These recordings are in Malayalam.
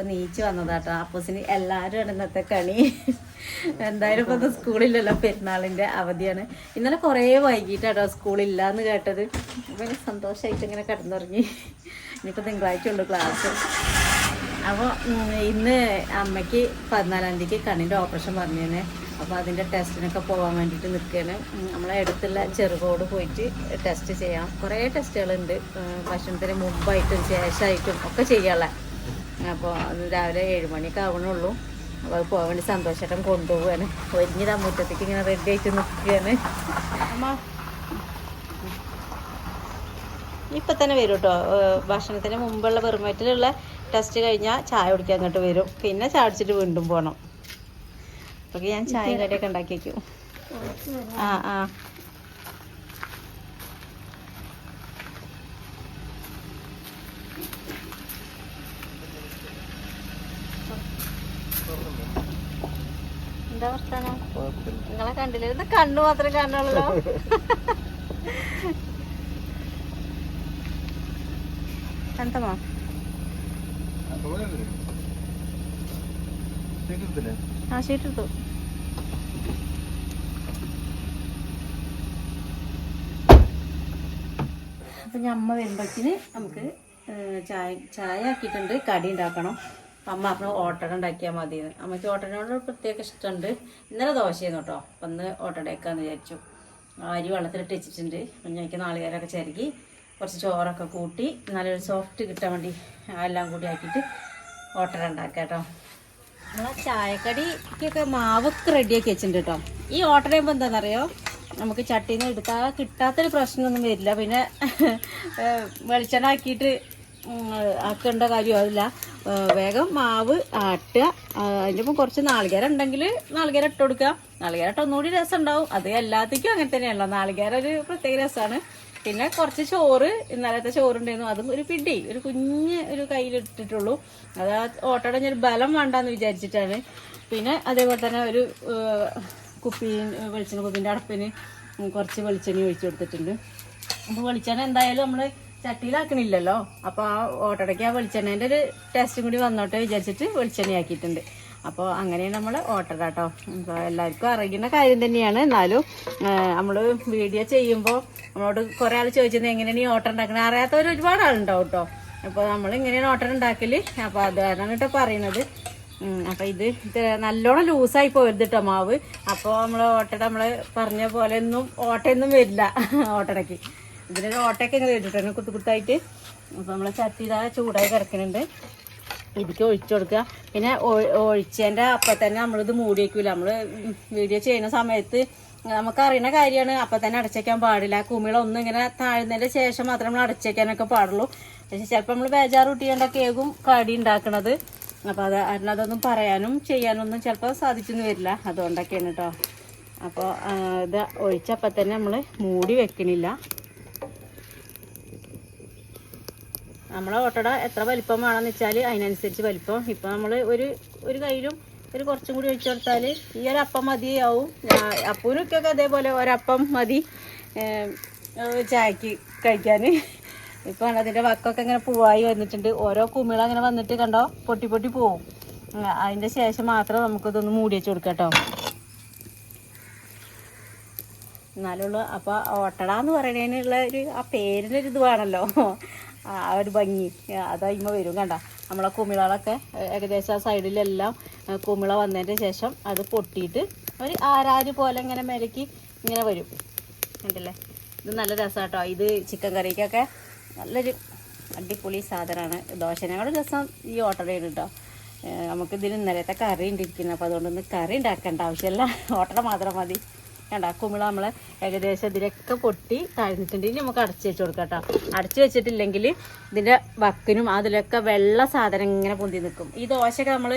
ഇപ്പൊ നീച്ച് വന്നതാട്ടോ. അപ്പൂസിന് എല്ലാവരും ആണ് ഇന്നത്തെ കണി. എന്തായാലും ഇപ്പൊ സ്കൂളില്ലല്ലോ പെരുന്നാളിന്റെ അവധിയാണ്. ഇന്നലെ കുറേ വൈകിട്ടാട്ടോ സ്കൂളില്ലാന്ന് കേട്ടത്. അപ്പൊ എനിക്ക് സന്തോഷമായിട്ട് ഇങ്ങനെ കിടന്നുറങ്ങി. ഇനിയിപ്പോ തിങ്കളാഴ്ച ഉള്ളു ക്ലാസ്. അപ്പോൾ ഇന്ന് അമ്മയ്ക്ക് പതിനാലാം തീയതിക്ക് കണ്ണിന്റെ ഓപ്പറേഷൻ പറഞ്ഞേനെ അപ്പോൾ അതിന്റെ ടെസ്റ്റിനൊക്കെ പോകാൻ വേണ്ടിയിട്ട് നിൽക്കുകയാണ് നമ്മളെ അടുത്തുള്ള ചെറുകോട് പോയിട്ട് ടെസ്റ്റ് ചെയ്യാം. കുറേ ടെസ്റ്റുകളുണ്ട്. ഉണ്ട് ഭക്ഷണത്തിന് മുമ്പായിട്ടും ശേഷമായിട്ടും ഒക്കെ ചെയ്യാനുള്ള. അപ്പോൾ അത് രാവിലെ ഏഴ് മണിയൊക്കെ ആവണുള്ളൂ. അപ്പോൾ പോകാൻ വേണ്ടി സന്തോഷം കൊണ്ടുപോവാണ്. ഒരുങ്ങിതാ മുറ്റത്തേക്ക് ഇങ്ങനെ റെഡി ആയിട്ട് നിൽക്കുകയാണ് അമ്മ. ഇപ്പം തന്നെ വരും കേട്ടോ ഭക്ഷണത്തിന് മുമ്പുള്ള വെറുമേറ്റിലുള്ള ടെസ്റ്റ് കഴിഞ്ഞാൽ ചായ കുടിക്കാൻ അങ്ങോട്ട് വരും. പിന്നെ ചായ കുടിച്ചിട്ട് വീണ്ടും പോകണം അപ്പോൾ ഞാൻ ചായ കടിയൊക്കെ ഉണ്ടാക്കി വയ്ക്കും ആ ആ. എന്താ വർത്താനം? നിങ്ങളെ കണ്ടില്ല? കണ്ണു മാത്രം കാണുള്ളൂ കണ്ടമോ ആ ഷീറ്റ് എടുത്തു. അപ്പം ഞമ്മ വരുമ്പോഴത്തേന് നമുക്ക് ചായ ചായ ആക്കിയിട്ടുണ്ട്. കടി ഉണ്ടാക്കണം. അമ്മ പറഞ്ഞു ഓട്ടട ഉണ്ടാക്കിയാൽ മതിയെന്ന് അമ്മയ്ക്ക് ഓട്ടനോട് പ്രത്യേക ഇഷ്ടമുണ്ട്. ഇന്നലെ ദോശയായിരുന്നു കേട്ടോ. അപ്പം ഇന്ന് ഓട്ടടയൊക്കെയാന്ന് വിചാരിച്ചു. അരി വെള്ളത്തിലിട്ട് വെച്ചിട്ടുണ്ട്. അപ്പം ഞങ്ങൾക്ക് നാളികേരമൊക്കെ ചിരകി കുറച്ച് ചോറൊക്കെ കൂട്ടി നല്ലൊരു സോഫ്റ്റ് കിട്ടാൻ വേണ്ടി എല്ലാം കൂടി ആക്കിയിട്ട് ഓട്ടട ഉണ്ടാക്കാം കേട്ടോ. നമ്മളെ ചായക്കടിക്കൊക്കെ മാവൊക്കെ റെഡിയാക്കി വെച്ചിട്ടുണ്ട് കേട്ടോ. ഈ ഓട്ടടയുമ്പോൾ എന്താണെന്നറിയോ നമുക്ക് ചട്ടിയിൽ നിന്ന് എടുത്താൽ കിട്ടാത്തൊരു പ്രശ്നമൊന്നും വരില്ല. പിന്നെ വെളിച്ചെണ്ണ ആക്കിയിട്ട് ഉം, കാര്യം കാര്യമില്ല വേഗം മാവ് ആട്ടുക. അതിന്റെ ഒപ്പം കുറച്ച് നാളികേരം ഉണ്ടെങ്കിൽ നാളികേരം ഇട്ട് കൊടുക്കുക. നാളികേരം ഇട്ട് ഒന്നുകൂടി രസം ഉണ്ടാവും അത് എല്ലാത്തേക്കും അങ്ങനെ തന്നെയാണല്ലോ. നാളികേരം ഒരു പ്രത്യേക രസമാണ്. പിന്നെ കുറച്ച് ചോറ് ഇന്നലത്തെ ചോറുണ്ടായിരുന്നു. അതും ഒരു പിടി ഒരു കുഞ്ഞ് ഒരു കയ്യിലിട്ടിട്ടുള്ളൂ അത് ആ ഓട്ടയുടെ ഒരു ബലം വേണ്ടാന്ന് വിചാരിച്ചിട്ടാണ്. പിന്നെ അതേപോലെ തന്നെ ഒരു കുപ്പി വെളിച്ചെണ്ണ കുപ്പിന്റെ അടപ്പിന് കുറച്ച് വെളിച്ചെണ്ണ ഒഴിച്ചു കൊടുത്തിട്ടുണ്ട്. അപ്പോൾ വെളിച്ചെണ്ണ എന്തായാലും നമ്മൾ ചട്ടിയിലാക്കണില്ലല്ലോ. അപ്പോൾ ആ ഓട്ടടയ്ക്ക് ആ വെളിച്ചെണ്ണേന്റെ ഒരു ടേസ്റ്റും കൂടി വന്നോട്ടെ വിചാരിച്ചിട്ട് വെളിച്ചെണ്ണ ആക്കിയിട്ടുണ്ട് അപ്പോൾ അങ്ങനെയാണ് നമ്മൾ ഓട്ടട കേട്ടോ അപ്പോൾ എല്ലാവർക്കും അറിയുന്ന കാര്യം തന്നെയാണ്. എന്നാലും നമ്മൾ വീഡിയോ ചെയ്യുമ്പോൾ നമ്മളോട് കുറേ ആൾ ചോദിച്ചത് എങ്ങനെയാണ് ഈ ഓട്ടം ഉണ്ടാക്കുന്നത് അറിയാത്തവർ ഒരുപാട് ആളുണ്ടാവും കേട്ടോ അപ്പോൾ നമ്മൾ ഇങ്ങനെയാണ് ഓട്ടം ഉണ്ടാക്കൽ അപ്പോൾ അത് കാരണം കേട്ടോ പറയുന്നത്. അപ്പോൾ അപ്പൊ ഇത് ഇത് നല്ലോണം ലൂസായി പോരുത് കേട്ടോ മാവ്. അപ്പോൾ നമ്മൾ ഓട്ടട നമ്മൾ പറഞ്ഞ പോലെ ഒന്നും ഓട്ടയൊന്നും വരില്ല. ഓട്ടടയ്ക്ക്. ഇതിനൊരു ഓട്ടയൊക്കെ ഇങ്ങനെ ഇട്ടിട്ടുണ്ട് കുത്തു കുത്തായിട്ട് അപ്പോൾ നമ്മൾ ചട്ടി ഇതാ ചൂടായി കിടക്കുന്നുണ്ട് ഇതിക്ക് ഒഴിച്ചു കൊടുക്കുക പിന്നെ ഒഴിച്ചതിന്റെ അപ്പം തന്നെ നമ്മളിത് മൂടി വയ്ക്കില്ല നമ്മൾ വീഡിയോ ചെയ്യുന്ന സമയത്ത് നമുക്കറിയുന്ന കാര്യമാണ്. അപ്പം തന്നെ അടച്ചേക്കാൻ പാടില്ല. കുമിളൊന്നും ഇങ്ങനെ താഴ്ന്നതിന്റെ ശേഷം മാത്രമേ നമ്മൾ അടച്ചേക്കാനൊക്കെ പാടുള്ളൂ. പക്ഷെ ചിലപ്പോൾ നമ്മൾ ബേജാറ് കുട്ടിയുണ്ടൊക്കെ ഏകും കടി ഉണ്ടാക്കുന്നത് അപ്പോൾ അത് അതിന് അതൊന്നും പറയാനും ചെയ്യാനൊന്നും ചിലപ്പോൾ സാധിച്ചെന്ന് വരില്ല. അതുകൊണ്ടൊക്കെയാണ് കേട്ടോ അപ്പോൾ ഇത് ഒഴിച്ചപ്പം തന്നെ നമ്മൾ മൂടി വെക്കണില്ല. നമ്മളെ ഓട്ടട എത്ര വലിപ്പം വേണമെന്ന് വെച്ചാൽ അതിനനുസരിച്ച് വലിപ്പം. ഇപ്പം നമ്മൾ ഒരു ഒരു കയ്യിലും ഒരു കുറച്ചും കൂടി ഒഴിച്ചു കൊടുത്താൽ ഈ ഒരു അപ്പം മതിയാവും. അപ്പൂനൊക്കെ അതേപോലെ ഒരപ്പം മതി. ചായക്ക് കഴിക്കാൻ ഇപ്പം അതിന്റെ വക്കൊക്കെ ഇങ്ങനെ പൂവായി വന്നിട്ടുണ്ട്. ഓരോ കുമിള അങ്ങനെ വന്നിട്ട് കണ്ടോ പൊട്ടി പൊട്ടി പോവും. അതിന്റെ ശേഷം മാത്രം നമുക്കിതൊന്ന് മൂടി വെച്ച് കൊടുക്കാം കേട്ടോ. എന്നാലുള്ളൂ അപ്പോൾ ഓട്ടട എന്ന് പറയുന്നതിനുള്ള ഒരു ആ പേരിനൊരിത് വേണമല്ലോ ആ ഒരു ഭംഗി. അതായിമ വരും കണ്ട. നമ്മളെ കുമിളകളൊക്കെ ഏകദേശം ആ സൈഡിലെല്ലാം കുമിള വന്നതിന്റെ ശേഷം അത് പൊട്ടിയിട്ട് ഒരു ആരാര് പോലെ ഇങ്ങനെ മെരക്കി ഇങ്ങനെ വരും. കണ്ടില്ലേ? ഇത് നല്ല രസമാട്ടോ ഇത് ചിക്കൻ കറിക്കൊക്കെ നല്ലൊരു അടിപൊളി സാധനമാണ് ദോശനോട് രസം ഈ ഓട്ടടയാണ് കേട്ടോ നമുക്കിതിന് ഇന്നലത്തെ കറി ഉണ്ടിരിക്കുന്നത് അപ്പോൾ അതുകൊണ്ടൊന്ന് കറി ഉണ്ടാക്കേണ്ട ആവശ്യമില്ല ഓട്ടട മാത്രം മതി. കണ്ട കുമിള നമ്മൾ ഏകദേശം ഇതിലൊക്കെ പൊട്ടി താഴ്ന്നിട്ടുണ്ട് ഇനി നമുക്ക് അടച്ചു വെച്ച് കൊടുക്കാം കേട്ടോ. അടച്ചു വെച്ചിട്ടില്ലെങ്കിൽ ഇതിന്റെ വക്കിനും അതിലൊക്കെ വെള്ള സാധനം ഇങ്ങനെ പൊന്തി നിൽക്കും. ഈ ദോശയൊക്കെ നമ്മൾ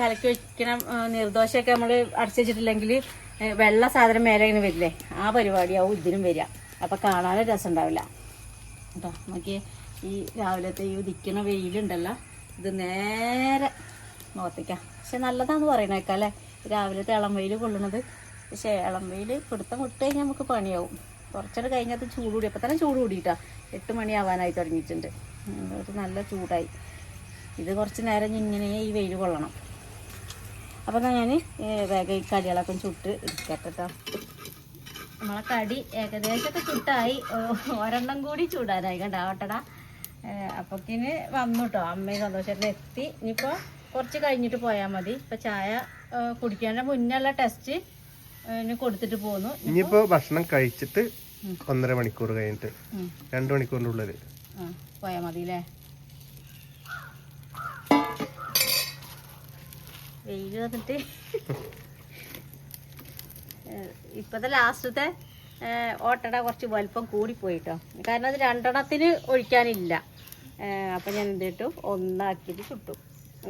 കലക്കി വയ്ക്കണം നിർദോശയൊക്കെ നമ്മൾ അടച്ചു വെച്ചിട്ടില്ലെങ്കിൽ വെള്ള സാധനം മേലെ ഇങ്ങനെ വരില്ലേ? ആ പരിപാടിയാവും ഇതിനും വരിക. അപ്പോൾ കാണാനും രസം ഉണ്ടാവില്ല. കേട്ടോ നോക്കിയേ. ഈ രാവിലത്തെ ഈ ഉദിക്കണ വെയിലുണ്ടല്ലോ ഇത് നേരെ മുഖത്തേക്കാം. പക്ഷെ നല്ലതാന്ന് പറയണേക്കാം അല്ലേ? രാവിലത്തെ ഇളം വെയിൽ കൊള്ളുന്നത് പക്ഷേ ഇളം പിടുത്തം വിട്ട് കഴിഞ്ഞാൽ നമുക്ക് പണിയാവും. കുറച്ചൊരു കഴിഞ്ഞത് ചൂട് കൂടി അപ്പം തന്നെ ചൂട് കൂടിയിട്ടാ എട്ട് മണിയാവാനായി തുടങ്ങിയിട്ടുണ്ട് ഒരു നല്ല ചൂടായി. ഇത് കുറച്ച് നേരം ഇങ്ങനെ ഈ വെയിൽ കൊള്ളണം. അപ്പോൾ എന്നാൽ ഞാൻ വേഗം ഈ കടികളൊക്കെ ചുട്ട് എടുക്കട്ടോ കേട്ടോ നമ്മളെ കടി ഏകദേശമൊക്കെ ചുട്ടായി. ഒരെണ്ണം കൂടി ചൂടാനായി കണ്ട? ആവട്ടടാ. അപ്പൊക്കിന് വന്നു കേട്ടോ അമ്മയും സന്തോഷത്തിന് എത്തി. ഇനിയിപ്പോൾ കുറച്ച് കഴിഞ്ഞിട്ട് പോയാൽ മതി. ഇപ്പം ചായ കുടിക്കേണ്ട മുന്നേ ഉള്ള ടെസ്റ്റ് കൊടുത്തിട്ട് പോന്നു ഇനിയിപ്പോ ഭക്ഷണം കഴിച്ചിട്ട് ഒന്നര മണിക്കൂർ കഴിഞ്ഞിട്ട് രണ്ടു മണിക്കൂറിന്റെ ഉള്ളിൽ ആ പോയാൽ മതി അല്ലേ വെയിൽ വന്നിട്ട് ഇപ്പത്തെ ലാസ്റ്റത്തെ ഓട്ടട കുറച്ച് വലിപ്പം കൂടിപ്പോയിട്ടോ കാരണം അത് രണ്ടെണ്ണത്തിന് ഒഴിക്കാനില്ല. അപ്പൊ ഞാൻ എന്ത് ഇട്ടു ഒന്നാക്കിയിട്ട് ചുട്ടു.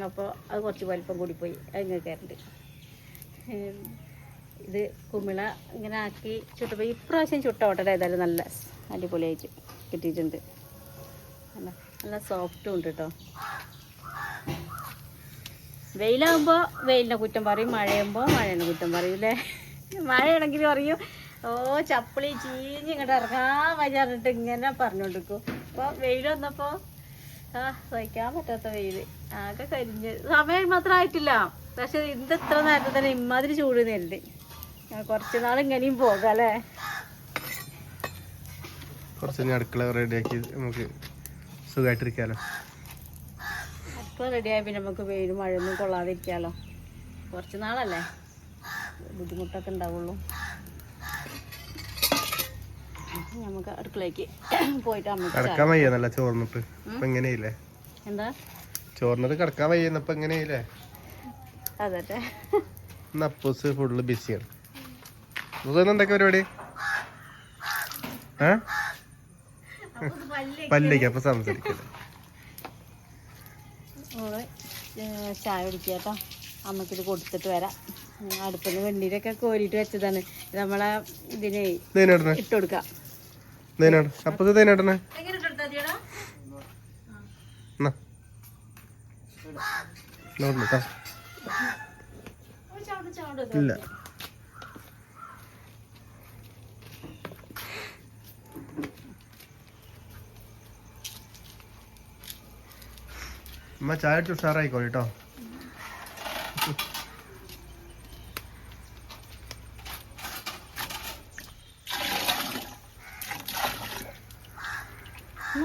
അപ്പോൾ അത് കുറച്ച് വലിപ്പം കൂടിപ്പോയി അത് കയറുണ്ട് ഇത് കുമിള ഇങ്ങനെ ആക്കി ചുട്ടപ്പോൾ ഇപ്രാവശ്യം ചുട്ട ഓട്ടട ഏതായാലും നല്ല അടിപൊളിയായിട്ട് കിട്ടിയിട്ടുണ്ട്. നല്ല നല്ല സോഫ്റ്റും ഉണ്ട് കേട്ടോ വെയിലാകുമ്പോൾ വെയിലിനെ കുറ്റം പറയും മഴയാകുമ്പോൾ മഴേനെ കുറ്റം പറയും അല്ലേ മഴയാണെങ്കിൽ പറയും ഓ ചപ്പിളി ചീഞ്ഞ് ഇങ്ങോട്ട് ഇറങ്ങാൻ വരാറിട്ട് ഇങ്ങനെ പറഞ്ഞുകൊണ്ടിരിക്കും അപ്പോൾ വെയിൽ വന്നപ്പോൾ ആ സഹിക്കാൻ പറ്റാത്ത വെയിൽ ആകെ കരിഞ്ഞ്. സമയം മാത്രമായിട്ടില്ല പക്ഷെ ഇത് ഇത്ര നേരത്തെ തന്നെ ഇമ്മാതിരി ചൂട് നേരിട്ട് കുറച്ച് നാൾ ഇങ്ങനെയും പോകാം അല്ലേ? കുറച്ച് അടുക്കള റെഡിയാക്കി നമുക്ക് സുഖമായിട്ടിരിക്കാലോ. അടുക്കള റെഡിയായ പിന്നെ നമുക്ക് വെയിലും മഴയൊന്നും കൊള്ളാതിരിക്കാലോ. കുറച്ച് നാളല്ലേ? ബുദ്ധിമുട്ടൊക്കെ ഉണ്ടാവുള്ളൂ. നമുക്ക് അടുക്കളയ്ക്ക് പോയിട്ട് കിടക്കാൻ വയ്യെന്നല്ല ചോർന്നിട്ട്. ഇപ്പൊ എന്താ? ചോർന്നിട്ട് കിടക്കാൻ വയ്യെന്നപ്പോ എങ്ങനെയില്ലേ അതട്ടെ അപ്പൂസ് ഫുള്ള് ബിസിയാണ് എന്തൊക്കെ പരിപാടി? ഏ? പല്ലേക്ക് അപ്പൊ സംസാരിക്കല്ലേ. ഏർ ചായ കുടിക്കുക കേട്ടോ. അമ്മക്കിത് കൊടുത്തിട്ട് വരാം. അടുപ്പിന് അടുപ്പിൽ വെണ്ണീരൊക്കെ കോരിയിട്ട് വെച്ചതാണ്. നമ്മളെ ഇതിനെ ഇട്ട് കൊടുക്കാം. തേനാടനെ എങ്ങനെ അമ്മ ചായ ഇട്ട് ഉഷാറായിക്കോളി കേട്ടോ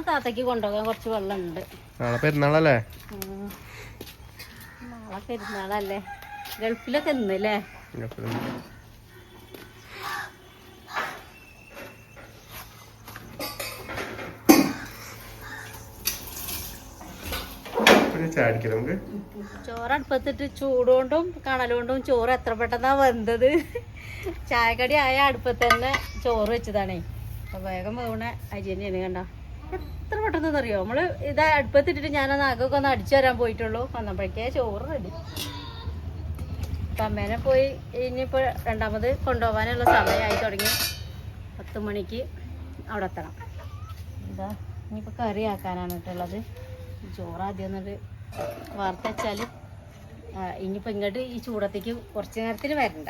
താത്തക്ക് കൊണ്ടുപോകാൻ കുറച്ച് വെള്ളമുണ്ട്. നാളെ പെരുന്നാളല്ലേ. നാളെ പെരുന്നാളല്ലേ. ഗൾഫിലൊക്കെ ഇന്നല്ലേ ചായ നമുക്ക്. ചോറ് അടുപ്പത്തിട്ട് ചൂടുകൊണ്ടും കണലുകൊണ്ടും ചോറ് എത്ര പെട്ടെന്നാ വെന്തത്. ചായക്കടി ആയ അടുപ്പത്ത് തന്നെ ചോറ് വെച്ചതാണേ. അപ്പൊ വേഗം വേണ അരി തന്നെയാണ് കണ്ട. എത്ര പെട്ടെന്ന് അറിയോ നമ്മൾ ഇത് അടുപ്പത്തിട്ടിട്ട് ഞാൻ നാഗൊക്കെ ഒന്ന് അടിച്ചു തരാൻ പോയിട്ടുള്ളൂ. വന്നപ്പോഴേക്കേ ചോറ് റെഡി. അപ്പൊ അമ്മേനെ പോയി ഇനിയിപ്പോൾ രണ്ടാമത് കൊണ്ടുപോകാനുള്ള സമയമായി തുടങ്ങി. പത്ത് മണിക്ക് അവിടെ എത്തണം. ഇതാ ഇനിയിപ്പോൾ കറി ആക്കാനാണ് കേട്ടുള്ളത് ആദ്യം എന്നിട്ട് വാർത്ത വെച്ചാൽ ഇനിയിപ്പോൾ ഇങ്ങോട്ട് ഈ ചൂടത്തേക്ക് കുറച്ച് നേരത്തിന് വരണ്ട.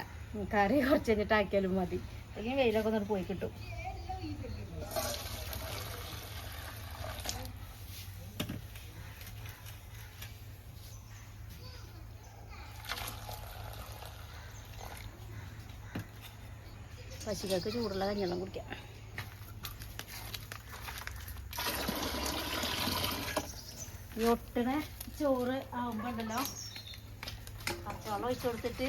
കറി കുറച്ച് കഴിഞ്ഞിട്ട് ആക്കിയാലും മതി. അല്ലെങ്കിൽ വെയിലൊക്കെ ഒന്നിട്ട് പോയി കിട്ടും. പശുക്കൾക്ക് ചൂടുള്ള കഞ്ഞെല്ലാം കുടിക്കാം. ഈ ഒട്ടണ ചോറ് ആകുമ്പോണ്ടല്ലോ പച്ചവെള്ളം ഒഴിച്ചു കൊടുത്തിട്ട്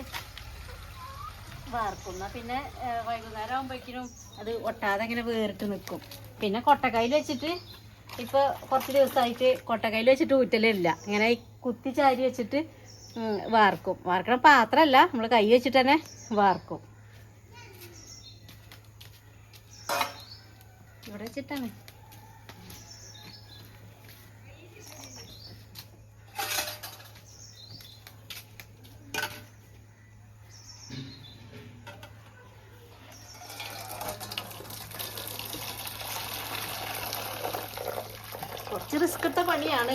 വാർക്കുന്ന. പിന്നെ വൈകുന്നേരം ആകുമ്പോഴേക്കിനും അത് ഒട്ടാതെ ഇങ്ങനെ വേറിട്ട് നിൽക്കും പിന്നെ കൊട്ടക്കയിൽ വെച്ചിട്ട് ഇപ്പോൾ കുറച്ച് ദിവസമായിട്ട് കൊട്ടക്കയിൽ വെച്ചിട്ട് ഊറ്റലില്ല. ഇങ്ങനെ കുത്തി ചാരി വെച്ചിട്ട് വാർക്കും. വാർക്കണ പാത്രമല്ല നമ്മൾ കൈ വെച്ചിട്ട് തന്നെ വാർക്കും. ഇവിടെ വെച്ചിട്ടാണ്. കുറച്ച് റിസ്ക് എടുത്ത പണിയാണ്.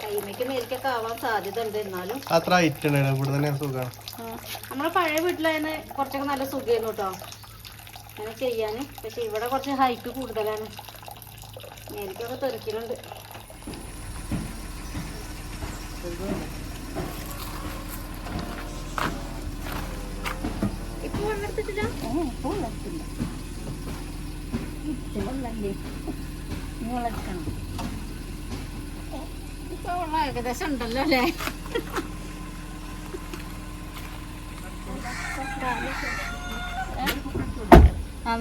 കൈമയ്ക്ക് മേൽക്കൊക്കെ ആവാൻ സാധ്യത ഉണ്ട് എന്നാലും. അത്ര ഹൈറ്റ് ഇവിടെ തന്നെ സുഖമാണ്. നമ്മളെ പഴയ വീട്ടിലായിരുന്നു കുറച്ചൊക്കെ നല്ല സുഖമായിരുന്നു കേട്ടോ അങ്ങനെ ചെയ്യാൻ പക്ഷെ ഇവിടെ കുറച്ച് ഹൈറ്റ് കൂടുതലാണ്. മേൽക്കൊക്കെ തെറിക്കുന്നുണ്ട് ഇപ്പൊ വെള്ളം ഇപ്പൊ ഇപ്പോൾ വളർത്തില്ല വെള്ളല്ലേ? ഇനി വളർത്തണം ഇപ്പൊ വെള്ളം ഏകദേശം ഉണ്ടല്ലോ അല്ലേ?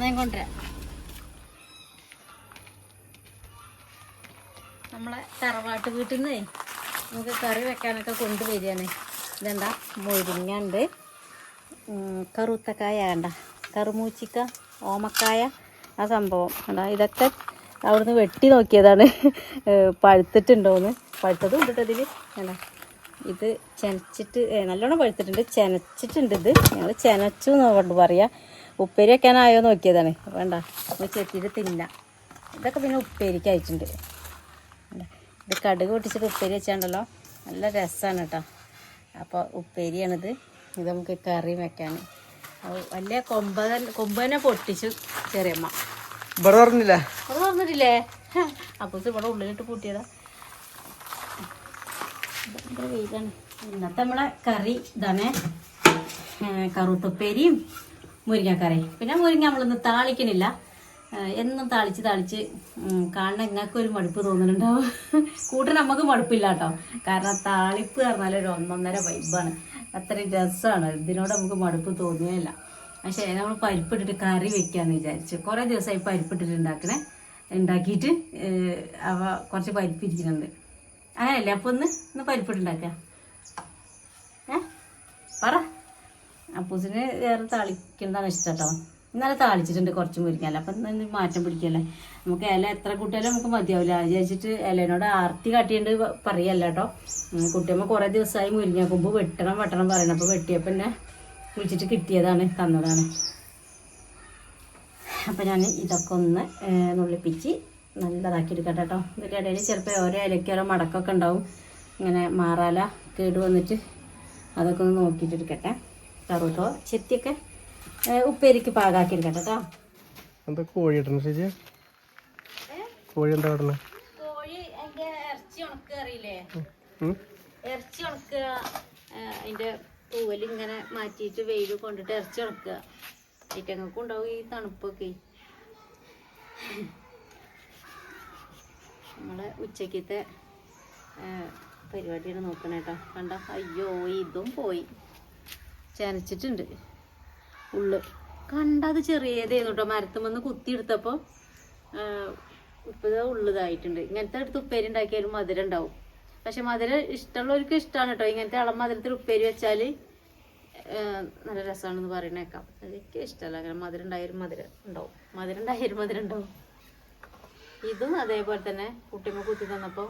ഞാൻ കൊണ്ടുവരാം. നമ്മളെ തറവാട്ട് വീട്ടിൽ നിന്നേ നമുക്ക് കറി വെക്കാനൊക്കെ കൊണ്ടുവരികയാണ്. ഇതെന്താ? മുരിങ്ങ ഉണ്ട് കറുത്തക്കായ വേണ്ട കറുമൂച്ചിക്ക ഓമക്കായ ആ സംഭവം. അതാ ഇതൊക്കെ അവിടുന്ന് വെട്ടി നോക്കിയതാണ്. പഴുത്തിട്ടുണ്ടോന്ന്. പഴുത്തതും ഉണ്ട് ഇതിൽ വേണ്ട ഇത് ചെനച്ചിട്ട് നല്ലോണം പഴുത്തിട്ടുണ്ട്. ചെനച്ചിട്ടുണ്ട് ഇത്. ഞങ്ങൾ ചെനച്ചു എന്ന് കൊണ്ട് പറയാം. ഉപ്പേരി വെക്കാനായോ നോക്കിയതാണ് വേണ്ട നമ്മൾ ചെത്തിയിട്ട് തിന്നാം. ഇതൊക്കെ പിന്നെ ഉപ്പേരിക്ക് അയച്ചിട്ടുണ്ട്? ഇത് കടുക് പൊട്ടിച്ചിട്ട് ഉപ്പേരി വെച്ചാണ്ടല്ലോ? നല്ല രസമാണ് കേട്ടോ. അപ്പോൾ ഉപ്പേരിയാണിത്. ഇത് നമുക്ക് കറി വെക്കാൻ വലിയ കൊമ്പ കൊമ്പ കൊമ്പനെ പൊട്ടിച്ചു ചെറിയമ്മ. ഇവിടെ പറഞ്ഞിട്ടില്ലേ? അപ്പോൾ ഇവിടെ ഉള്ളിലിട്ട് കൂട്ടിയതാ. ഇന്നത്തെ നമ്മളെ കറി ഇതാണ്. കറുത്തുപ്പേരിയും മുരിങ്ങക്കറിയും. പിന്നെ മുരിങ്ങ നമ്മളൊന്നും താളിക്കണില്ല. എന്നും താളിച്ച് താളിച്ച് കാണുന്ന നിങ്ങൾക്ക് ഒരു മടുപ്പ് തോന്നുന്നുണ്ടാവും. കൂട്ടിന് നമുക്ക് മടുപ്പില്ല കേട്ടോ. കാരണം താളിപ്പ് പറഞ്ഞാൽ ഒരു ഒന്നൊന്നര വൈബാണ് അത്രയും രസമാണ് ഇതിനോട് നമുക്ക് മടുപ്പ് തോന്നുകയില്ല പക്ഷേ നമ്മൾ പരിപ്പിട്ടിട്ട് കറി വെക്കാന്ന് വിചാരിച്ചു. കുറേ ദിവസമായി പരിപ്പിട്ടിട്ട് ഉണ്ടാക്കണേ. ഉണ്ടാക്കിയിട്ട് അവ കുറച്ച് പരിപ്പ് ഇരിക്കുന്നുണ്ട് അങ്ങനെയല്ലേ അപ്പോൾ ഒന്ന് ഒന്ന് പരിപ്പിട്ടുണ്ടാക്കുക ഏ? പറ. അപ്പൂസിന് വേറെ താളിക്കുന്നതാണ് ഇഷ്ടം കേട്ടോ ഇന്നലെ താളിച്ചിട്ടുണ്ട് കുറച്ച് മുരിങ്ങല അപ്പൊ ഇന്ന് മാറ്റം പിടിക്കല്ലേ? നമുക്ക് ഇല എത്ര കൂട്ടിയാലും നമുക്ക് മതിയാവില്ല. വിചാരിച്ചിട്ട് ഇലനോട് ആർത്തി കാട്ടിയിട്ട് പറയല്ല കേട്ടോ. കുട്ടിയമ്മ കുറേ ദിവസമായി മുരിങ്ങ കൊമ്പ് വെട്ടണം വെട്ടണം പറയണം. അപ്പോൾ വെട്ടിയപ്പോൾ എന്നെ വിളിച്ചിട്ട് കിട്ടിയതാണ് തന്നതാണ്. അപ്പൊ ഞാൻ ഇതൊക്കെ ഒന്ന് നുള്ളിപ്പിച്ച് നല്ലതാക്കി എടുക്കട്ടെ കേട്ടോ. ഇതിന്റെ ഇടയിൽ ചിലപ്പോൾ ഓരോ ഇലയ്ക്ക് ഓരോ മടക്കൊക്കെ ഉണ്ടാവും. ഇങ്ങനെ മാറാല കേട് വന്നിട്ട് അതൊക്കെ ഒന്ന് നോക്കിയിട്ട് എടുക്കട്ടെ കറുത്തോ ചെത്തിയൊക്കെ ഉപ്പേരിക്ക് പാകാക്കി എടുക്കട്ടെ കേട്ടോ. എന്താ കോഴി ഇടണം ചേച്ചി? കോഴി എന്താ ഇടണം? കോഴി അതിന്റെ ഇറച്ചി ഉണക്കുക അറിയില്ലേ? ഇറച്ചി ഉണക്കുക അതിന്റെ തൂവലിങ്ങനെ മാറ്റിയിട്ട് വെയിൽ കൊണ്ടിട്ട് ഇറച്ചി ഉണക്കുക ഐറ്റങ്ങൾക്കും ഉണ്ടാവും ഈ തണുപ്പൊക്കെ. നമ്മളെ ഉച്ചക്കത്തെ പരിപാടിയാണ് നോക്കണേ കേട്ടോ കണ്ട? അയ്യോ ഇതും പോയി. ചനച്ചിട്ടുണ്ട്. ഉള്ളു. കണ്ടത് ചെറിയതായിരുന്നു കേട്ടോ മരത്തുമെന്ന് കുത്തിയെടുത്തപ്പോൾ ഉപ്പത് ഉള്ളതായിട്ടുണ്ട്. ഇങ്ങനത്തെ അടുത്ത് ഉപ്പേരി ഉണ്ടാക്കിയാലും മധുരം ഉണ്ടാവും. പക്ഷെ മധുരം ഇഷ്ടമുള്ളവർക്ക് ഇഷ്ടമാണ് കേട്ടോ ഇങ്ങനത്തെ ഇളം മധുരത്തിൽ ഉപ്പേരി വെച്ചാൽ നല്ല രസമാണെന്ന് പറയണേക്കാം എനിക്ക് ഇഷ്ടമല്ല. അങ്ങനെ മധുരം ഉണ്ടായാലും മധുരം ഉണ്ടാവും. മധുരം ഉണ്ടായാലും മധുരം ഉണ്ടാവും. ഇതും അതേപോലെ തന്നെ കുട്ടിമ്മ കുത്തി തന്നപ്പോൾ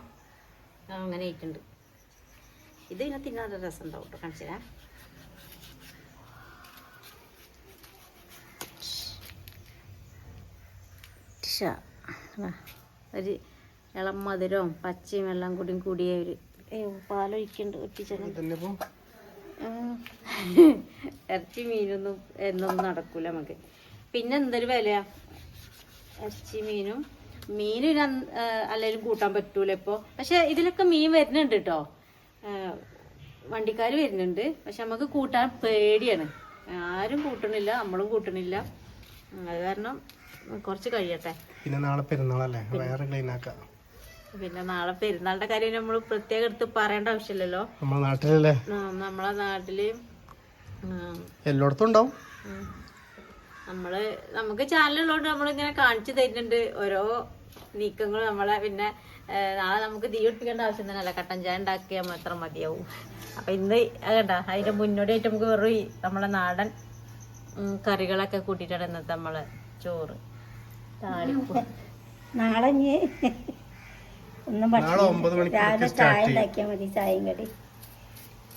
അങ്ങനെ ഇട്ടുണ്ട് ഇത് ഇങ്ങനെ തിന്നാൻ നല്ല രസം ഉണ്ടാവും കേട്ടോ കാണിച്ചു തരാം. ഷ. ആ, ഒരു ഇളം മധുരവും പച്ചയും എല്ലാം കൂടിയും കൂടിയ ഒരു പാലൊഴിക്കണ്ട് പാലൊഴിക്കുന്നുണ്ട് ഇറച്ചി മീനൊന്നും എന്നൊന്നും നടക്കൂല നമുക്ക്. പിന്നെ എന്തൊരു വിലയാ? ഇറച്ചി മീനും മീൻ അല്ലെങ്കിലും കൂട്ടാൻ പറ്റൂല ഇപ്പോ. പക്ഷെ ഇതിലൊക്കെ മീൻ വരുന്നുണ്ട് കേട്ടോ വണ്ടിക്കാർ വരുന്നുണ്ട്. പക്ഷെ നമുക്ക് കൂട്ടാൻ പേടിയാണ്. ആരും കൂട്ടണില്ല നമ്മളും കൂട്ടണില്ല. അത് കാരണം കുറച്ച് കഴിയട്ടെ. പിന്നെ നാളെ പെരുന്നാളല്ലേ? വേറെ ക്ലീൻ ആക്കാം. പിന്നെ നാളെ പെരുന്നാളിന്റെ കാര്യം നമ്മൾ പ്രത്യേകം എടുത്ത് പറയേണ്ട ആവശ്യമില്ലല്ലോ. നമ്മളെ നാട്ടിലല്ലേ? നമ്മളെ നാട്ടിൽ എല്ലായിടത്തും ഉണ്ടാവും. നമ്മൾ നമുക്ക് ചാനലുള്ളതുകൊണ്ട് നമ്മളിങ്ങനെ കാണിച്ചു തരുന്നുണ്ട്. ഓരോ നീക്കങ്ങൾ നമ്മളെ പിന്നെ നാളെ നമുക്ക് തീ പിടിപ്പിക്കേണ്ട ആവശ്യം തന്നെയല്ല. കട്ടൻ ചായ ഉണ്ടാക്കിയാൽ മാത്രം മതിയാവും. അപ്പൊ ഇന്ന് കണ്ട അതിന്റെ മുന്നോടിയായിട്ട് നമുക്ക് വെറും നമ്മളെ നാടൻ കറികളൊക്കെ കൂട്ടിയിട്ടാണ് ഇന്നത്തെ നമ്മളെ ചോറ്. നാളെ ഒന്നും രാവിലെ ചായ. ഉണ്ടാക്കിയാൽ മതി ചായയും കടി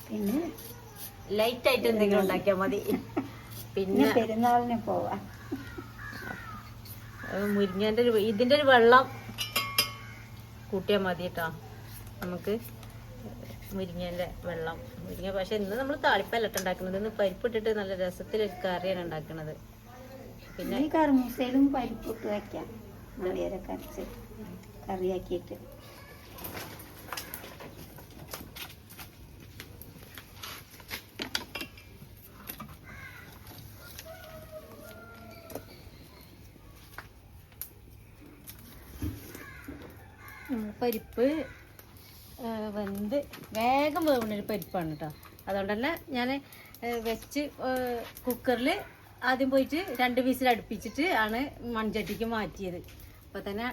പിന്നെ ലൈറ്റ് ആയിട്ട് എന്തെങ്കിലും ഉണ്ടാക്കിയാൽ മതി. പിന്നെ പെരുന്നാളിന് പോവാം. മുരിങ്ങന്റെ ഒരു ഇതിന്റെ ഒരു വെള്ളം കൂട്ടിയാൽ മതി കേട്ടോ. നമുക്ക് മുരിങ്ങന്റെ വെള്ളം. മുരിങ്ങ പക്ഷെ ഇന്ന് നമ്മൾ താളിപ്പല്ല ഉണ്ടാക്കുന്നത്. ഇന്ന് പരിപ്പിട്ടിട്ട് നല്ല രസത്തിൽ കറിയാണ് ഉണ്ടാക്കുന്നത് പിന്നെ പരിപ്പ് പരിപ്പിട്ട് വെക്കാം. നാളികേരൊക്കെ കറിച്ച് കറിയാക്കിയിട്ട്. പരിപ്പ് വെന്ത് വേഗം വേവുന്നൊരു പരിപ്പാണ് കേട്ടോ അതുകൊണ്ട് ഞാൻ വെച്ച് കുക്കറിൽ ആദ്യം പോയിട്ട് രണ്ട് പീസിൽ അടുപ്പിച്ചിട്ട് ആണ് മൺചട്ടിക്ക് മാറ്റിയത്. അപ്പോൾ തന്നെ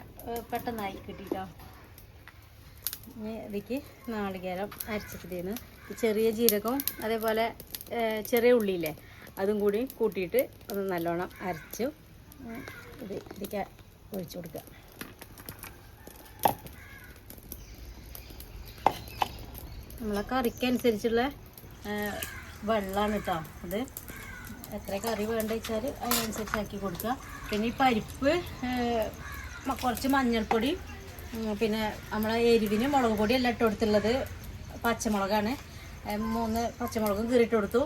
പെട്ടെന്നായി കിട്ടിട്ടോ. ഇനി ഇതിക്ക് നാളികേരം അരച്ചിട്ടേന്ന് ചെറിയ ജീരകവും അതേപോലെ ചെറിയ ഉള്ളിയില്ലേ അതും കൂടി കൂട്ടിയിട്ട് ഒന്ന് നല്ലോണം അരച്ചു ഇത് ഇതിക്ക് ഒഴിച്ചു കൊടുക്കുക നമ്മളെ കറിക്ക് അനുസരിച്ചുള്ള വെള്ളമാണ് കേട്ടോ അത്. എത്ര കറി വേണ്ട വെച്ചാൽ അതിനനുസരിച്ച് ആക്കി കൊടുക്കുക പിന്നെ ഈ പരിപ്പ് കുറച്ച് മഞ്ഞൾപ്പൊടി പിന്നെ നമ്മളെ എരിവിന് മുളക് പൊടി എല്ലാം ഇട്ട് കൊടുത്തുള്ളത് പച്ചമുളകാണ്. മൂന്ന് പച്ചമുളകും കീറിയിട്ട് കൊടുത്തു.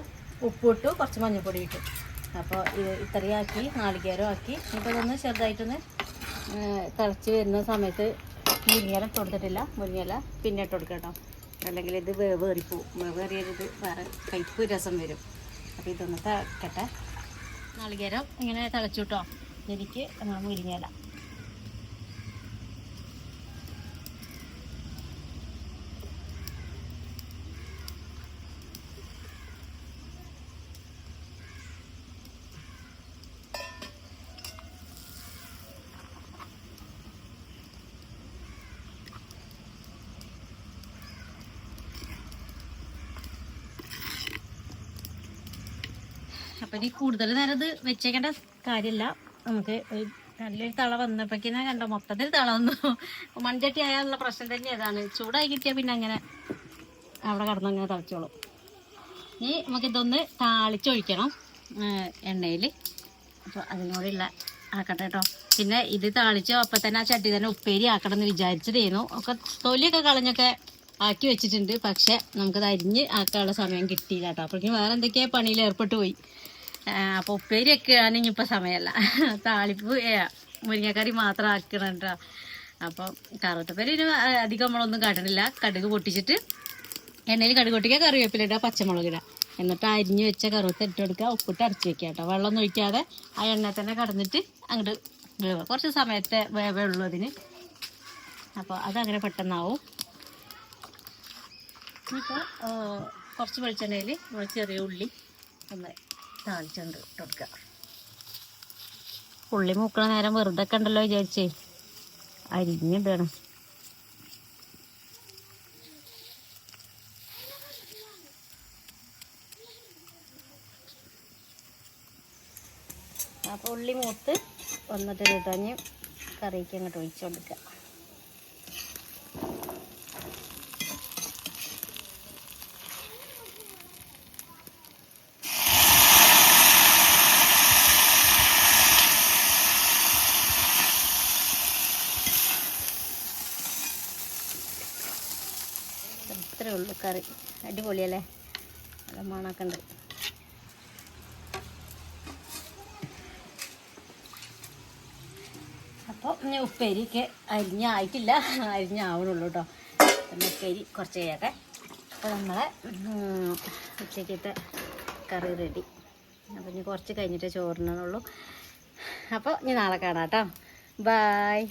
ഉപ്പിട്ടു കുറച്ച് മഞ്ഞൾപ്പൊടി ഇട്ടു. അപ്പോൾ ഇത് ഇത്രയും ആക്കി നാളികേരം ആക്കി. ഇപ്പോൾ ഇതൊന്ന് ചെറുതായിട്ടൊന്ന് തിളച്ച് വരുന്ന സമയത്ത് മുരിങ്ങയില ഇട്ട് കൊടുത്തിട്ടില്ല. മുരിങ്ങയില പിന്നെ ഇട്ട് കൊടുക്കാം കേട്ടോ അല്ലെങ്കിൽ ഇത് വേവേറിപ്പോവും വേവേറിയത് വേറെ കയ്പ്പ് രസം വരും. അപ്പോൾ ഇതൊന്ന് തിളക്കട്ടെ. നാളികേരം ഇങ്ങനെ തിളച്ചു കേട്ടോ എനിക്ക് മുരിങ്ങയില. അപ്പം ഇനി കൂടുതൽ നേരം ഇത് വെച്ചേക്കേണ്ട കാര്യമില്ല. നമുക്ക് നല്ലൊരു തള വന്നപ്പോഴേക്കും കണ്ടോ മൊത്തത്തിൽ തള വന്നു. മൺചട്ടി ആയാലുള്ള പ്രശ്നം തന്നെ അതാണ്. ചൂടായി കിട്ടിയാൽ പിന്നെ അങ്ങനെ അവിടെ കിടന്ന് അങ്ങനെ ഇനി ഇനി നമുക്കിതൊന്ന് താളിച്ചൊഴിക്കണം എണ്ണയിൽ അപ്പോൾ അതിനോടുള്ള ആക്കട്ടെ കേട്ടോ. പിന്നെ ഇത് താളിച്ചോ അപ്പം തന്നെ ആ ചട്ടി തന്നെ ഉപ്പേരി ആക്കണം എന്ന് വിചാരിച്ചതേനു. ഒക്കെ തൊലിയൊക്കെ കളഞ്ഞൊക്കെ ആക്കി വെച്ചിട്ടുണ്ട്. പക്ഷെ നമുക്കത് അരിഞ്ഞ് ആക്കാനുള്ള സമയം കിട്ടിയില്ല കേട്ടോ. അപ്പോഴേക്കും വേറെ എന്തൊക്കെയാ പണിയിൽ ഏർപ്പെട്ടു പോയി. അപ്പോൾ ഉപ്പേരിയൊക്കെ ആണെങ്കിൽ ഇനിയിപ്പൊ സമയമല്ല താളിപ്പ് മുരിങ്ങക്കറി മാത്രം ആക്കണം അപ്പം കറുത്തപ്പേരിന് അധികം നമ്മളൊന്നും കാട്ടണില്ല. കടുക് പൊട്ടിച്ചിട്ട് എണ്ണയിൽ കടുക് പൊട്ടിക്കുക കറിവേപ്പില ഇടുക പച്ചമുളക് എന്നിട്ട് അരിഞ്ഞു വെച്ച കറുവത്ത് ഇട്ട് കൊടുക്കുക ഉപ്പിട്ട് അടച്ച് വെക്കുക കേട്ടോ വെള്ളം ഒഴിക്കാതെ ആ എണ്ണ തന്നെ കടന്നിട്ട് അങ്ങോട്ട് വേവ് കുറച്ച് സമയത്തെ വേവേ ഉള്ളൂ അതിന്. അപ്പോൾ അതങ്ങനെ പെട്ടെന്നാവും. ഇനിയിപ്പോൾ കുറച്ച് വെളിച്ചെണ്ണയിൽ ചെറിയ ഉള്ളി ഒന്ന് താളിച്ചുകൊണ്ട് ഇട്ട് ഉള്ളി മൂക്കണ നേരം വെറുതെ ഉണ്ടല്ലോ വിചാരിച്ചേ. അരിഞ്ഞിടണം. അപ്പോൾ ഉള്ളി മൂത്ത് വന്നിട്ട് കിട്ടാഞ്ഞ് കറിക്ക് അങ്ങോട്ട് ഒഴിച്ചു കൊടുക്കുക ഇത്രേ ഉള്ളൂ കറി. അടിപൊളിയല്ലേ? നല്ല മണമൊക്കെ ഉണ്ട് അപ്പോൾ ഇനി ഉപ്പേരിക്ക് അരിഞ്ഞായിട്ടില്ല. അരിഞ്ഞാവണുള്ളൂ കേട്ടോ ഉപ്പേരി കുറച്ച് കഴിയട്ടെ. അപ്പോൾ നമ്മളെ ഉച്ചക്കത്തെ കറി റെഡി അപ്പോൾ ഇനി കുറച്ച് കഴിഞ്ഞിട്ട് ചോറിനുള്ളൂ. അപ്പോൾ ഇനി നാളെ കാണാം കേട്ടോ ബായ്